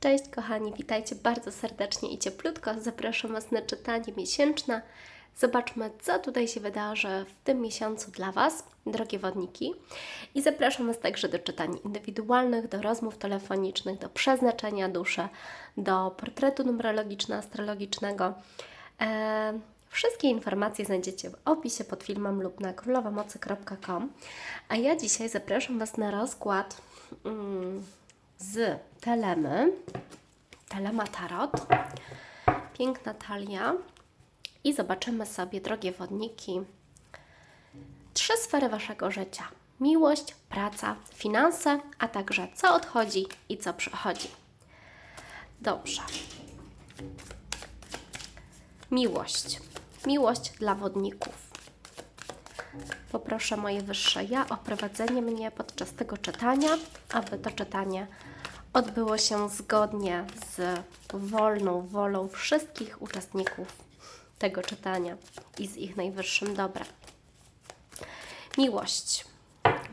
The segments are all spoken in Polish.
Cześć kochani, witajcie bardzo serdecznie i cieplutko. Zapraszam Was na czytanie miesięczne. Zobaczmy, co tutaj się wydarzy w tym miesiącu dla Was, drogie wodniki. I zapraszam Was także do czytań indywidualnych, do rozmów telefonicznych, do przeznaczenia duszy, do portretu numerologiczno-astrologicznego. E, Wszystkie informacje znajdziecie w opisie pod filmem lub na królowamocy.com. A ja dzisiaj zapraszam Was na rozkład mm, z Telemy, Telema Tarot. Piękna talia. I zobaczymy sobie, drogie wodniki, trzy sfery Waszego życia. Miłość, praca, finanse, a także co odchodzi i co przychodzi. Dobrze. Miłość. Miłość dla wodników. Poproszę moje wyższe ja o prowadzenie mnie podczas tego czytania, aby to czytanie odbyło się zgodnie z wolną wolą wszystkich uczestników tego czytania i z ich najwyższym dobrem. Miłość.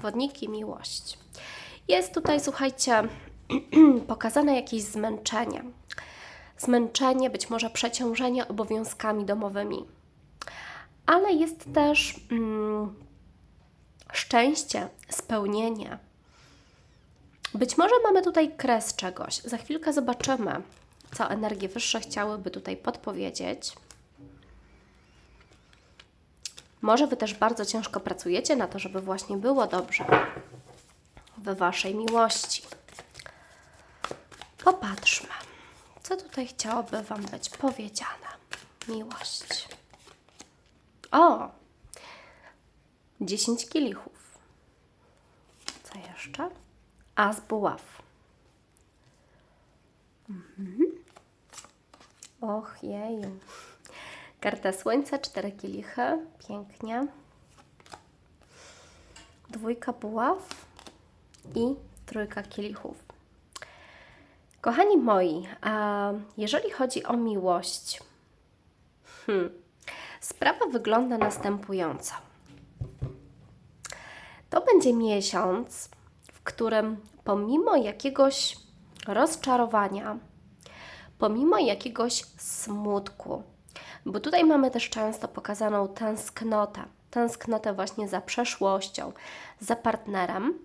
Wodniki, miłość. Jest tutaj, słuchajcie, pokazane jakieś zmęczenie. Zmęczenie, być może przeciążenie obowiązkami domowymi. Ale jest też mm, szczęście, spełnienie. Być może mamy tutaj kres czegoś. Za chwilkę zobaczymy, co energie wyższe chciałyby tutaj podpowiedzieć. Może Wy też bardzo ciężko pracujecie na to, żeby właśnie było dobrze we Waszej miłości. Popatrzmy, co tutaj chciałoby Wam być powiedziane. Miłość. O! 10 kielichów. Co jeszcze? As buław. Mhm. Och, jeju. Karta Słońca, cztery kielichy. Pięknie. Dwójka buław i trójka kielichów. Kochani moi, a jeżeli chodzi o miłość, hmm, sprawa wygląda następująco. To będzie miesiąc, w którym pomimo jakiegoś rozczarowania, pomimo jakiegoś smutku, bo tutaj mamy też często pokazaną tęsknotę, tęsknotę właśnie za przeszłością, za partnerem,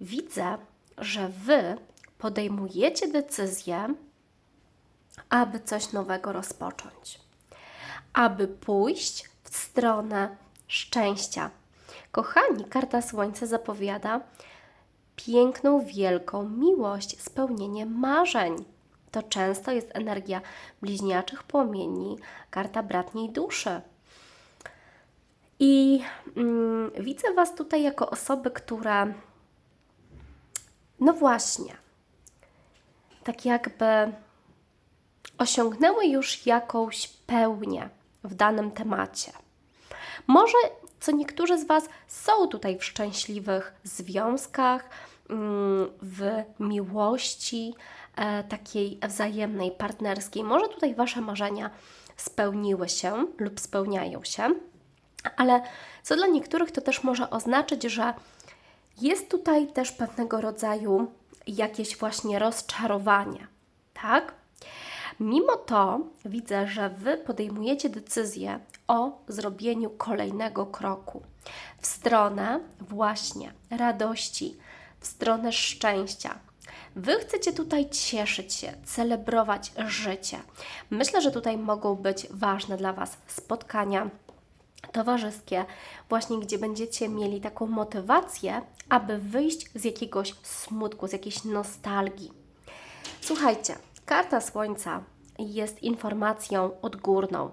widzę, że Wy podejmujecie decyzję, aby coś nowego rozpocząć, aby pójść w stronę szczęścia. Kochani, karta Słońca zapowiada piękną, wielką miłość, spełnienie marzeń. To często jest energia bliźniaczych płomieni, karta bratniej duszy. I mm, widzę Was tutaj jako osoby, które, no właśnie, tak jakby osiągnęły już jakąś pełnię w danym temacie. Może co niektórzy z Was są tutaj w szczęśliwych związkach, mm, w miłości e, takiej wzajemnej, partnerskiej. Może tutaj Wasze marzenia spełniły się lub spełniają się, ale co dla niektórych to też może oznaczać, że jest tutaj też pewnego rodzaju jakieś właśnie rozczarowanie, tak? Mimo to widzę, że Wy podejmujecie decyzję o zrobieniu kolejnego kroku w stronę właśnie radości, w stronę szczęścia. Wy chcecie tutaj cieszyć się, celebrować życie. Myślę, że tutaj mogą być ważne dla Was spotkania towarzyskie, właśnie gdzie będziecie mieli taką motywację, aby wyjść z jakiegoś smutku, z jakiejś nostalgii. Słuchajcie, karta Słońca jest informacją odgórną.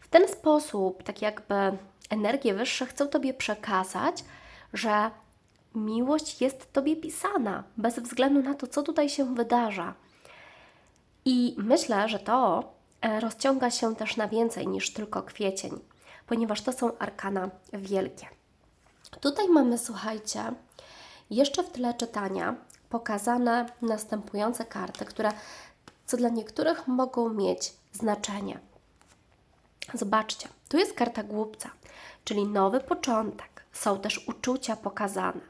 W ten sposób, tak jakby energie wyższe chcą Tobie przekazać, że miłość jest Tobie pisana, bez względu na to, co tutaj się wydarza. I myślę, że to e, rozciąga się też na więcej niż tylko kwiecień, ponieważ to są arkana wielkie. Tutaj mamy, słuchajcie, jeszcze w tle czytania pokazane następujące karty, które co dla niektórych mogą mieć znaczenie. Zobaczcie, tu jest karta głupca, czyli nowy początek. Są też uczucia pokazane.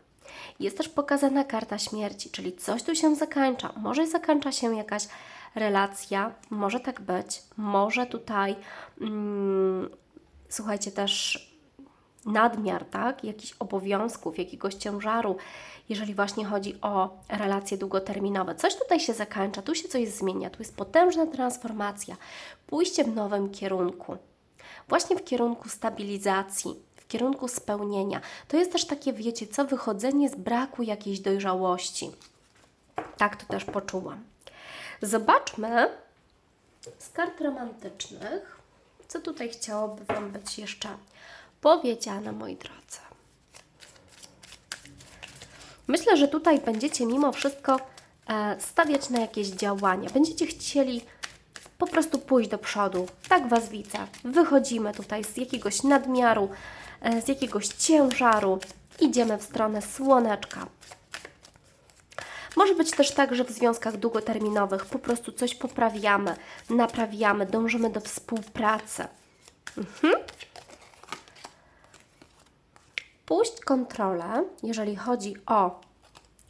Jest też pokazana karta śmierci, czyli coś tu się zakończa. Może zakończa się jakaś relacja, może tak być, może tutaj, mm, słuchajcie, też nadmiar, tak, jakichś obowiązków, jakiegoś ciężaru, jeżeli właśnie chodzi o relacje długoterminowe. Coś tutaj się zakończa, tu się coś zmienia, tu jest potężna transformacja, pójście w nowym kierunku, właśnie w kierunku stabilizacji, w kierunku spełnienia. To jest też takie, wiecie, co wychodzenie z braku jakiejś dojrzałości. Tak to też poczułam. Zobaczmy z kart romantycznych, co tutaj chciałoby Wam być jeszcze powiedziane, moi drodzy. Myślę, że tutaj będziecie mimo wszystko e, stawiać na jakieś działania. Będziecie chcieli po prostu pójść do przodu. Tak Was widzę. Wychodzimy tutaj z jakiegoś nadmiaru, e, z jakiegoś ciężaru. Idziemy w stronę słoneczka. Może być też tak, że w związkach długoterminowych po prostu coś poprawiamy, naprawiamy, dążymy do współpracy. Mhm. Puść kontrolę, jeżeli chodzi o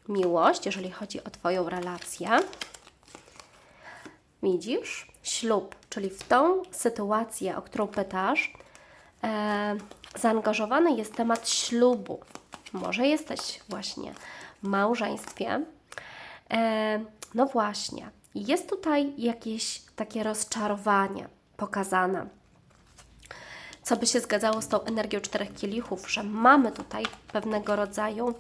miłość, jeżeli chodzi o Twoją relację. Widzisz? Ślub, czyli w tą sytuację, o którą pytasz, e, zaangażowany jest temat ślubu. Może jesteś właśnie w małżeństwie. E, no właśnie, jest tutaj jakieś takie rozczarowanie pokazane co by się zgadzało z tą energią czterech kielichów, że mamy tutaj pewnego rodzaju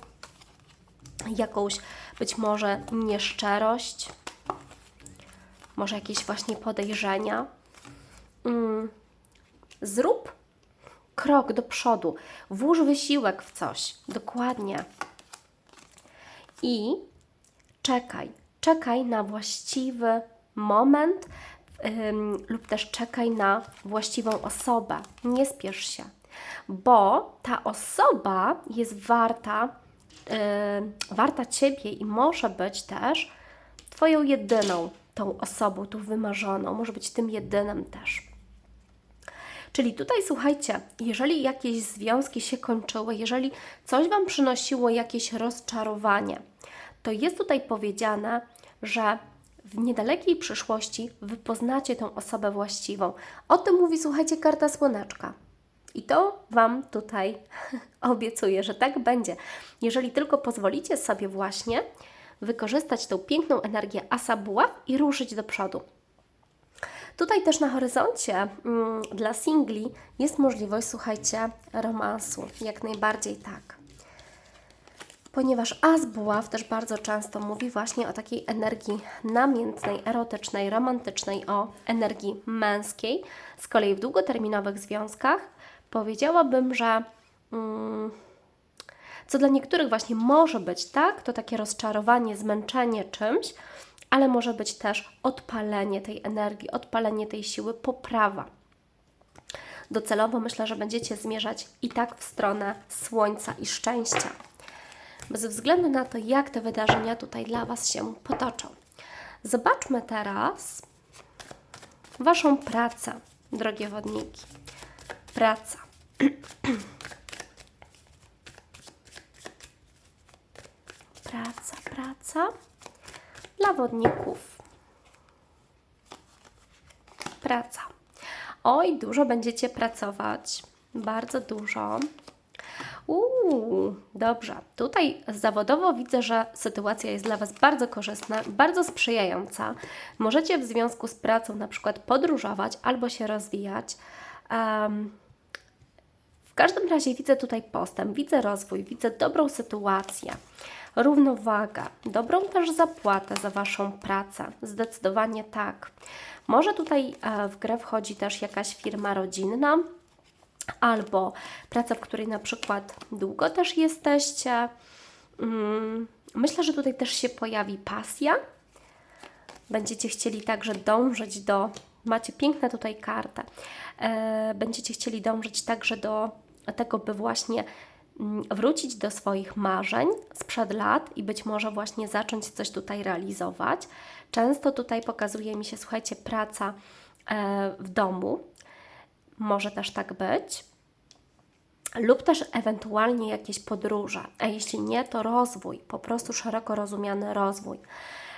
jakąś być może nieszczerość, może jakieś właśnie podejrzenia. Mm. Zrób krok do przodu, włóż wysiłek w coś, dokładnie. I czekaj, czekaj na właściwy moment, lub też czekaj na właściwą osobę. Nie spiesz się, bo ta osoba jest warta, warta Ciebie i może być też Twoją jedyną tą osobą, tą wymarzoną, może być tym jedynym też. Czyli tutaj słuchajcie, jeżeli jakieś związki się kończyły, jeżeli coś Wam przynosiło jakieś rozczarowanie, to jest tutaj powiedziane, że w niedalekiej przyszłości wy poznacie tą osobę właściwą. O tym mówi, słuchajcie, karta słoneczka. I to Wam tutaj obiecuję, że tak będzie. Jeżeli tylko pozwolicie sobie właśnie wykorzystać tą piękną energię asa buław i ruszyć do przodu. Tutaj też na horyzoncie mm, dla singli jest możliwość, słuchajcie, romansu. Jak najbardziej tak ponieważ as buław też bardzo często mówi właśnie o takiej energii namiętnej, erotycznej, romantycznej, o energii męskiej. Z kolei w długoterminowych związkach powiedziałabym, że mm, co dla niektórych właśnie może być tak, to takie rozczarowanie, zmęczenie czymś, ale może być też odpalenie tej energii, odpalenie tej siły, poprawa. Docelowo myślę, że będziecie zmierzać i tak w stronę słońca i szczęścia bez względu na to, jak te wydarzenia tutaj dla Was się potoczą. Zobaczmy teraz Waszą pracę, drogie wodniki. Praca. praca, praca dla wodników. Praca. Oj, dużo będziecie pracować, bardzo dużo. Uuu, dobrze. Tutaj zawodowo widzę, że sytuacja jest dla Was bardzo korzystna, bardzo sprzyjająca. Możecie w związku z pracą na przykład podróżować albo się rozwijać. Um, w każdym razie widzę tutaj postęp, widzę rozwój, widzę dobrą sytuację, równowaga, dobrą też zapłatę za Waszą pracę. Zdecydowanie tak. Może tutaj e, w grę wchodzi też jakaś firma rodzinna, albo praca, w której na przykład długo też jesteście. Mm, myślę, że tutaj też się pojawi pasja. Będziecie chcieli także dążyć do. Macie piękne tutaj kartę. E, będziecie chcieli dążyć także do tego, by właśnie mm, wrócić do swoich marzeń sprzed lat i być może właśnie zacząć coś tutaj realizować. Często tutaj pokazuje mi się, słuchajcie, praca e, w domu, może też tak być. lub też ewentualnie jakieś podróże, a jeśli nie, to rozwój, po prostu szeroko rozumiany rozwój.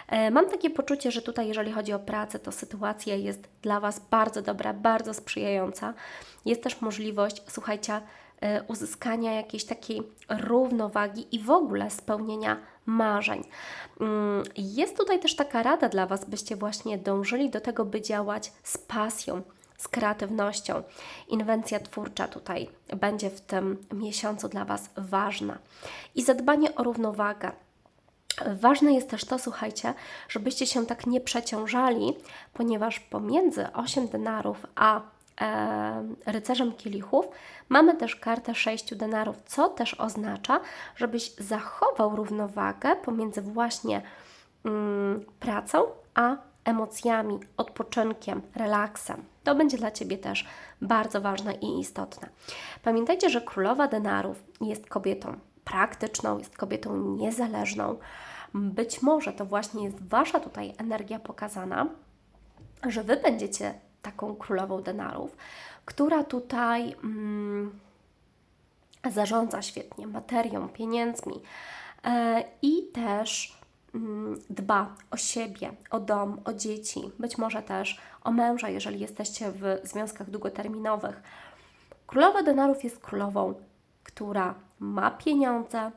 E, Mam takie poczucie, że tutaj, jeżeli chodzi o pracę, to sytuacja jest dla Was bardzo dobra, bardzo sprzyjająca. Jest też możliwość, słuchajcie, e, uzyskania jakiejś takiej równowagi i w ogóle spełnienia marzeń. Mm, Jest tutaj też taka rada dla Was, byście właśnie dążyli do tego, by działać z pasją, z kreatywnością. Inwencja twórcza tutaj będzie w tym miesiącu dla Was ważna. I zadbanie o równowagę. Ważne jest też to, słuchajcie, żebyście się tak nie przeciążali, ponieważ pomiędzy 8 denarów a e, rycerzem kielichów mamy też kartę 6 denarów, co też oznacza, żebyś zachował równowagę pomiędzy właśnie mm, pracą a emocjami, odpoczynkiem, relaksem. To będzie dla Ciebie też bardzo ważne i istotne. Pamiętajcie, że królowa denarów jest kobietą praktyczną, jest kobietą niezależną. Być może to właśnie jest Wasza tutaj energia pokazana, że Wy będziecie taką królową denarów, która tutaj mm, zarządza świetnie materią, pieniędzmi e, i też dba o siebie, o dom, o dzieci, być może też o męża, jeżeli jesteście w związkach długoterminowych. Królowa denarów jest królową, która ma pieniądze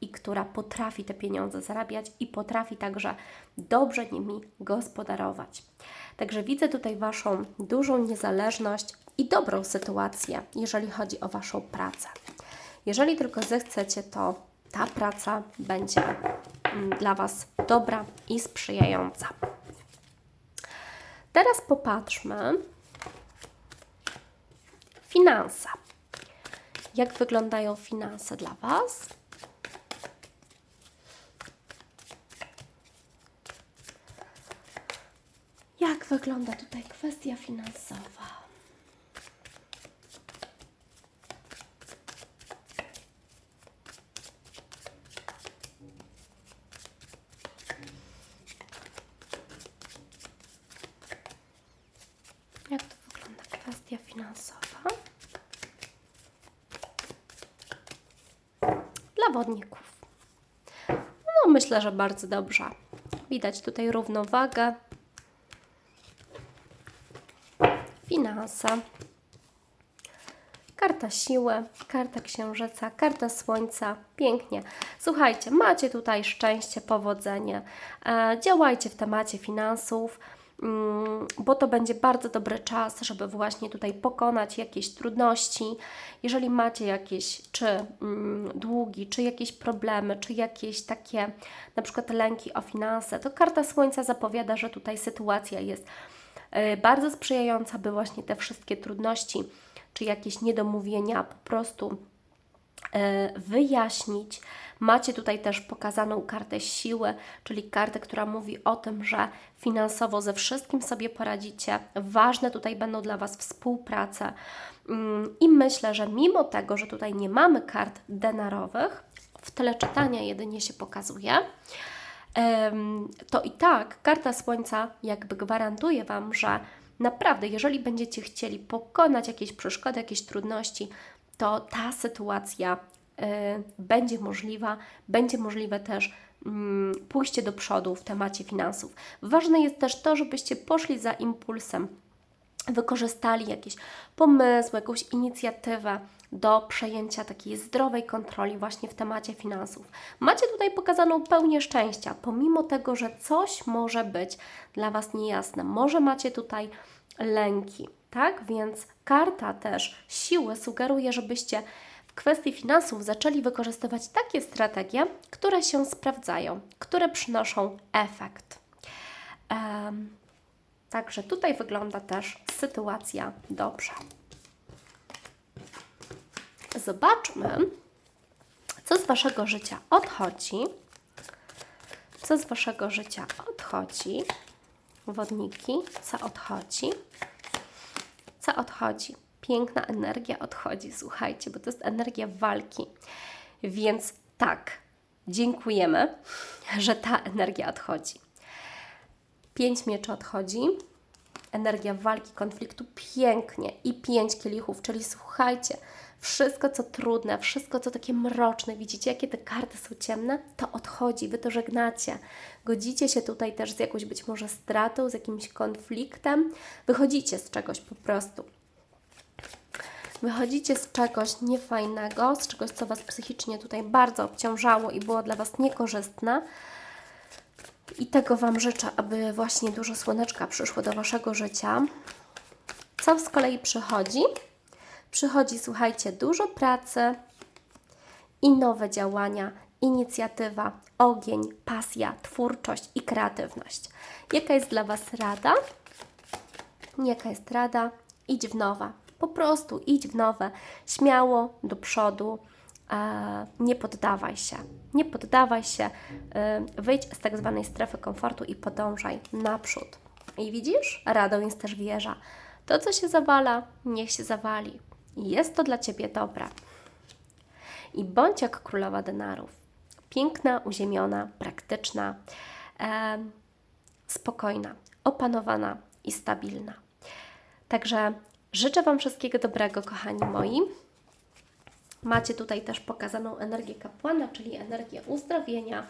i która potrafi te pieniądze zarabiać i potrafi także dobrze nimi gospodarować. Także widzę tutaj Waszą dużą niezależność i dobrą sytuację, jeżeli chodzi o Waszą pracę. Jeżeli tylko zechcecie, to ta praca będzie mm, dla Was dobra i sprzyjająca. Teraz popatrzmy finanse. Jak wyglądają finanse dla Was? Jak wygląda tutaj kwestia finansowa? Jak to wygląda kwestia finansowa? Dla wodników. No, myślę, że bardzo dobrze. Widać tutaj równowagę. Finanse. Karta siły, karta księżyca, karta słońca. Pięknie. Słuchajcie, macie tutaj szczęście, powodzenie. E, działajcie w temacie finansów, bo to będzie bardzo dobry czas, żeby właśnie tutaj pokonać jakieś trudności. Jeżeli macie jakieś czy mm, długi, czy jakieś problemy, czy jakieś takie na przykład lęki o finanse, to karta słońca zapowiada, że tutaj sytuacja jest e, bardzo sprzyjająca, by właśnie te wszystkie trudności czy jakieś niedomówienia po prostu wyjaśnić. Macie tutaj też pokazaną kartę siły, czyli kartę, która mówi o tym, że finansowo ze wszystkim sobie poradzicie. Ważne tutaj będą dla Was współprace. Mm, I myślę, że mimo tego, że tutaj nie mamy kart denarowych, w tle czytania jedynie się pokazuje, to i tak karta Słońca jakby gwarantuje Wam, że naprawdę, jeżeli będziecie chcieli pokonać jakieś przeszkody, jakieś trudności, to ta sytuacja y, będzie możliwa, będzie możliwe też mm, pójście do przodu w temacie finansów. Ważne jest też to, żebyście poszli za impulsem, wykorzystali jakieś pomysły, jakąś inicjatywę do przejęcia takiej zdrowej kontroli właśnie w temacie finansów. Macie tutaj pokazaną pełnię szczęścia, pomimo tego, że coś może być dla Was niejasne. Może macie tutaj lęki, tak? Więc karta też siły sugeruje, żebyście w kwestii finansów zaczęli wykorzystywać takie strategie, które się sprawdzają, które przynoszą efekt. Em, Także tutaj wygląda też sytuacja dobrze. Zobaczmy, co z Waszego życia odchodzi. Co z Waszego życia odchodzi? Wodniki, co odchodzi? Co odchodzi? Piękna energia odchodzi, słuchajcie, bo to jest energia walki. Więc tak, dziękujemy, że ta energia odchodzi. Pięć mieczy odchodzi, energia walki, konfliktu pięknie i pięć kielichów, czyli słuchajcie, Wszystko, co trudne, wszystko, co takie mroczne, widzicie, jakie te karty są ciemne, to odchodzi, Wy to żegnacie. Godzicie się tutaj też z jakąś być może stratą, z jakimś konfliktem. Wychodzicie z czegoś po prostu. Wychodzicie z czegoś niefajnego, z czegoś, co Was psychicznie tutaj bardzo obciążało i było dla Was niekorzystne. I tego Wam życzę, aby właśnie dużo słoneczka przyszło do Waszego życia. Co z kolei przychodzi? Przychodzi, słuchajcie, dużo pracy i nowe działania, inicjatywa, ogień, pasja, twórczość i kreatywność. Jaka jest dla Was rada? Jaka jest rada? Idź w nowe. Po prostu idź w nowe. Śmiało, do przodu. E, nie poddawaj się. Nie poddawaj się. E, wyjdź z tak zwanej strefy komfortu i podążaj naprzód. I widzisz? Radą jest też wieża. To, co się zawala, niech się zawali. Jest to dla Ciebie dobre. I bądź jak królowa denarów. Piękna, uziemiona, praktyczna, em, spokojna, opanowana i stabilna. Także życzę Wam wszystkiego dobrego, kochani moi. Macie tutaj też pokazaną energię kapłana, czyli energię uzdrowienia,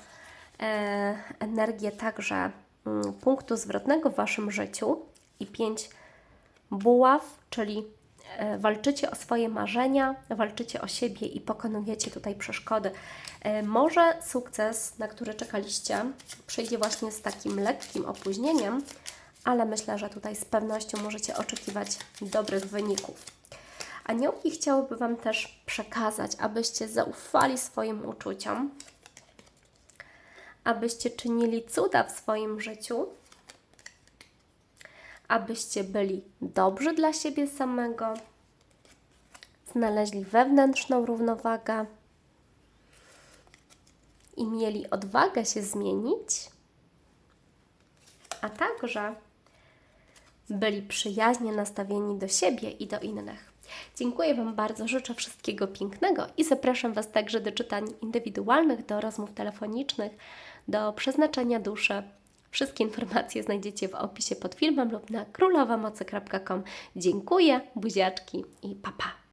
e, energię także mm, punktu zwrotnego w Waszym życiu i pięć buław, czyli e, walczycie o swoje marzenia, walczycie o siebie i pokonujecie tutaj przeszkody. E, Może sukces, na który czekaliście, przyjdzie właśnie z takim lekkim opóźnieniem, ale myślę, że tutaj z pewnością możecie oczekiwać dobrych wyników. Aniołki chciałyby Wam też przekazać, abyście zaufali swoim uczuciom, abyście czynili cuda w swoim życiu, abyście byli dobrzy dla siebie samego, znaleźli wewnętrzną równowagę i mieli odwagę się zmienić, a także byli przyjaźnie nastawieni do siebie i do innych. Dziękuję Wam bardzo, życzę wszystkiego pięknego i zapraszam Was także do czytań indywidualnych, do rozmów telefonicznych, do przeznaczenia duszy. Wszystkie informacje znajdziecie w opisie pod filmem lub na królowamocy.com. Dziękuję, buziaczki i papa. Pa.